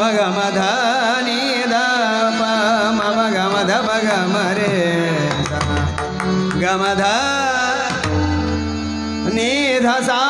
మగమ ధని దప మమ గమ ధప గమ రే గమ ధ నీ ధసా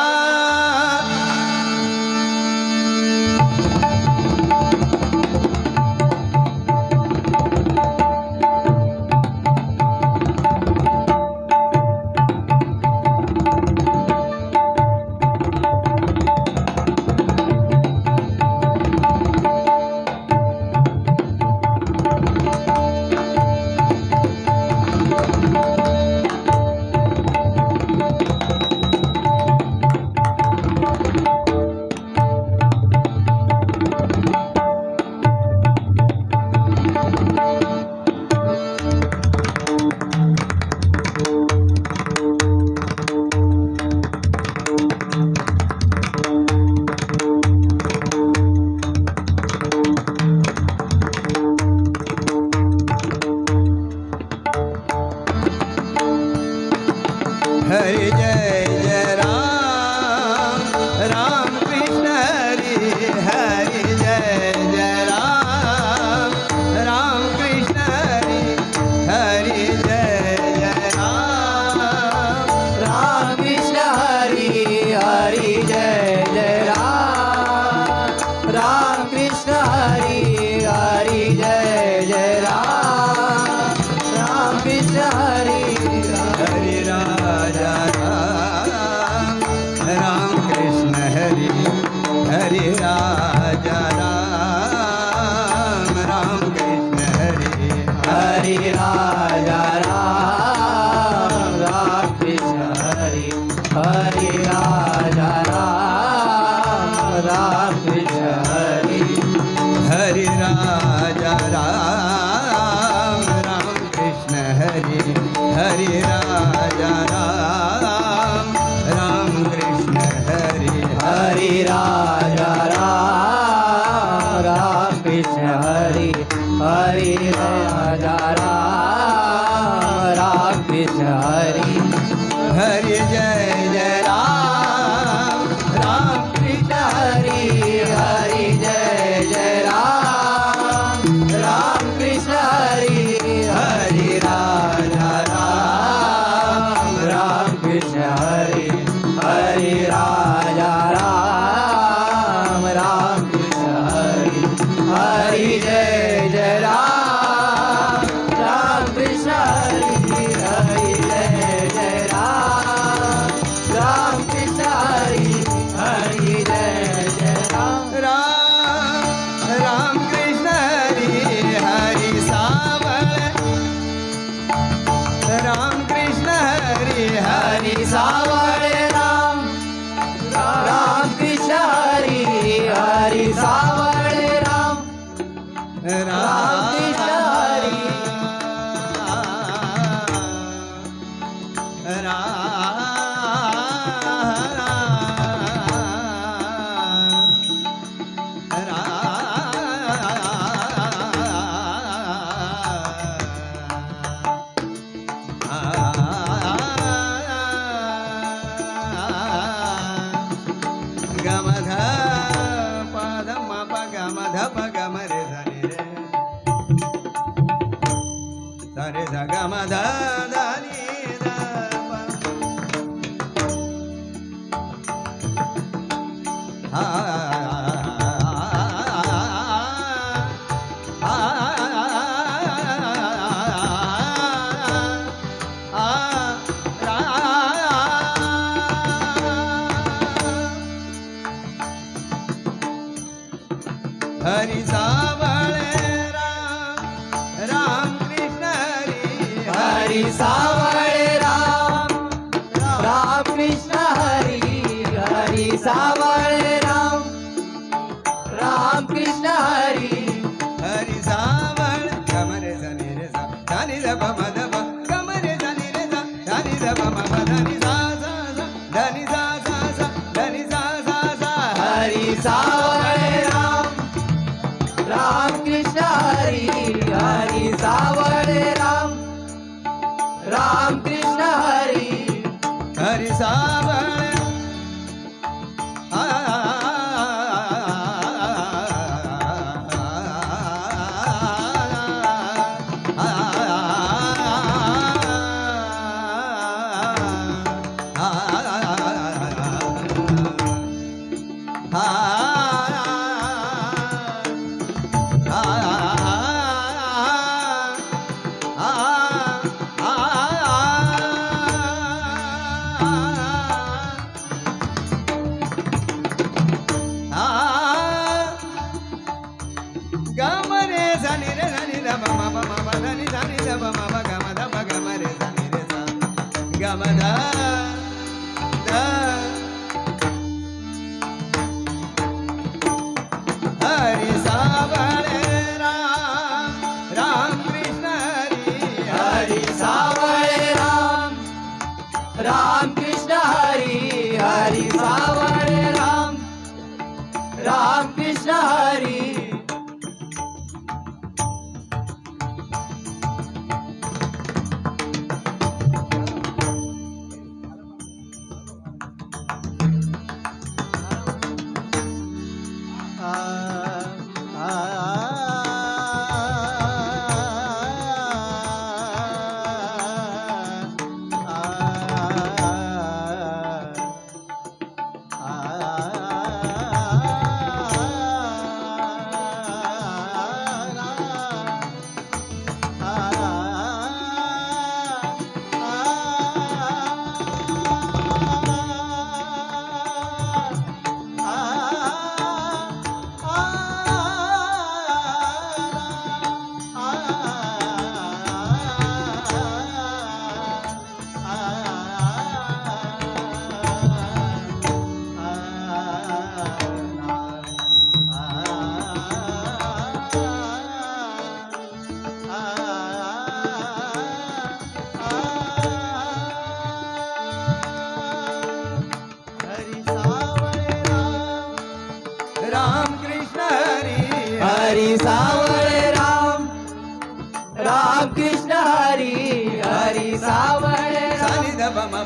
હરે રાજા રામ રામ કૃષ્ણ હરે હરે રાજા રામ રામ કૃષ્ણ હરે હરે રાજા રામ રામ કૃષ્ણ હરે હરે રામ सावळे राम राम कृष्ण हरी हरी सावळे राम राम हरी सावळे राम. राम कृष्ण हरी हरी सावळे राम. राम कृष्ण हरी हरी सावळ कमरे जनी रे जा धनी रे बम धनी रे जा धनी रे बम धनी जा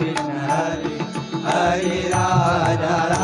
कृष्ण हरे हरे राधा